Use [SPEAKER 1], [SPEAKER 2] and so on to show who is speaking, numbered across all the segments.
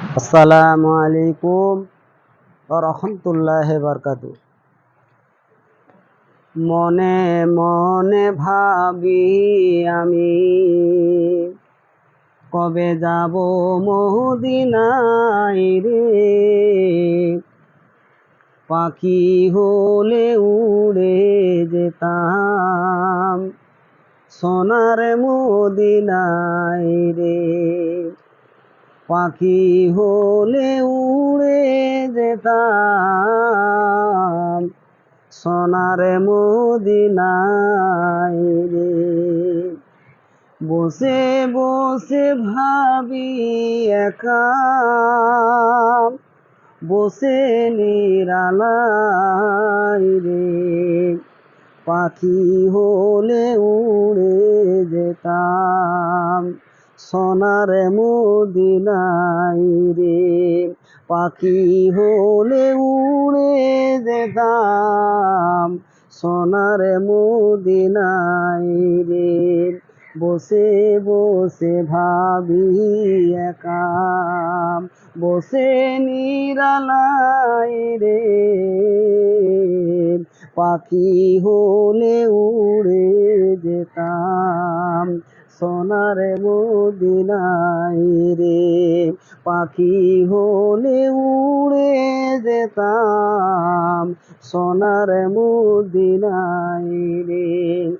[SPEAKER 1] আসসালামু আলাইকুম রহমতুল্লাহ বরকাত মনে মনে ভাবি আমি, কবে যাব মদিনায় রে? পাখি হলে উড়ে যেতাম সোনার মদিনায় রে। পাখি হলে উড়ে যেতাম। সোনার মদিনায় রে। বসে বসে ভাবি একা। বসে নিরালাই রে। পাখি হলে উড়ে যেতাম। সোনার মদিনাই রে। পাখি হলে উড়ে যেতাম সোনার মদিনাই রে। বসে বসে ভাবি একা বসে নিরালাই রে। পাখি হলে উড়ে যেতাম সোনার মদিনাই রে। পাখি হলে উড়ে যেতাম সোনার মদিনাই রে।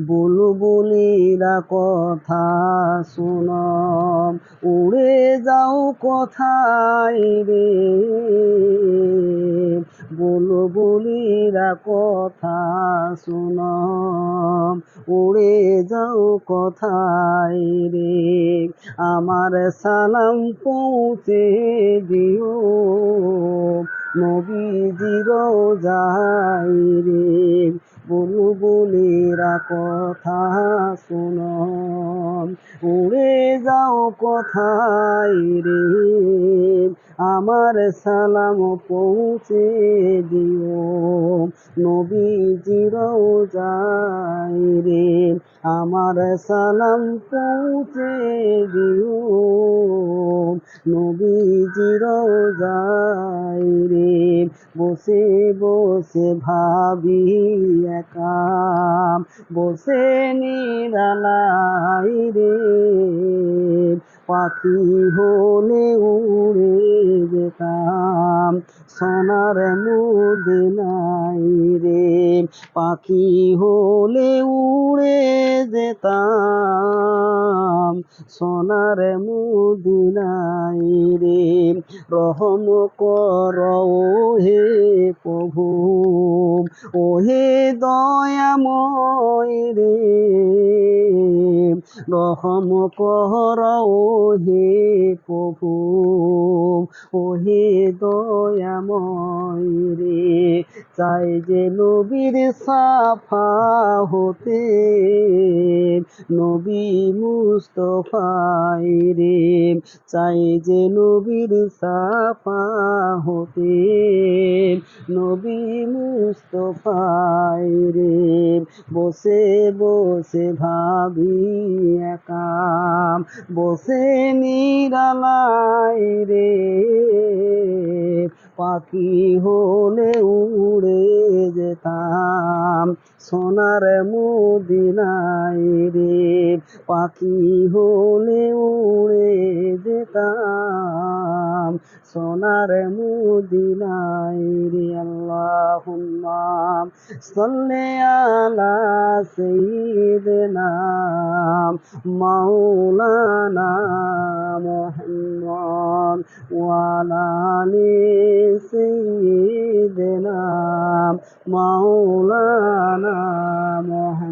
[SPEAKER 1] বুলবুলিরা কথা শুন, উড়ে যাও কোথায় রে? বুলবুলিরা কথা শুন। উড়ে যাও কথাই রে? আমার সালাম পৌঁছে দিও। নবীজির যাই রে। বুলবুলিরা কথা শুন। উড়ে যাও কোথায় রে? আমার সালাম পৌঁছে দিও। নবীজির যাই রে, আমার সালাম পৌঁছে দিও। নবীজির যাই রে, বসে বসে ভাবি একা বসে নিরালাই রে, পাখি হলে উড়ে যেতাম। সোনার মদিনাই রে, পাখি হলে উড়ে যেতাম। সোনার মদিনাই রে, রহম কর হে প্রভু। ওহে দয়াময় রে। রহম কর হে প্রভু, ওহে দয়াময় রে। চাই যে নবীর সাফা হতে, নবী মুস্তফাই রে। চাই যে নবীর সাফা হতে, নবী মুস্তফাই রে। বসে বসে ভাবি একাম। বসে নিরালাই রে পাখি হলে উড়ে যেতাম। সোনার মুদিনাই রে পাখি হলে উড়ে যেতাম। সোনার মদিনাই রে আল্লাহুম্মা, সাল্লি আলা সাইয়্যিদিনা মাওলানা মুহাম্মদ ওয়া আলা আলি সাইয়্যিদিনা মাওলানা মুহাম্মদ।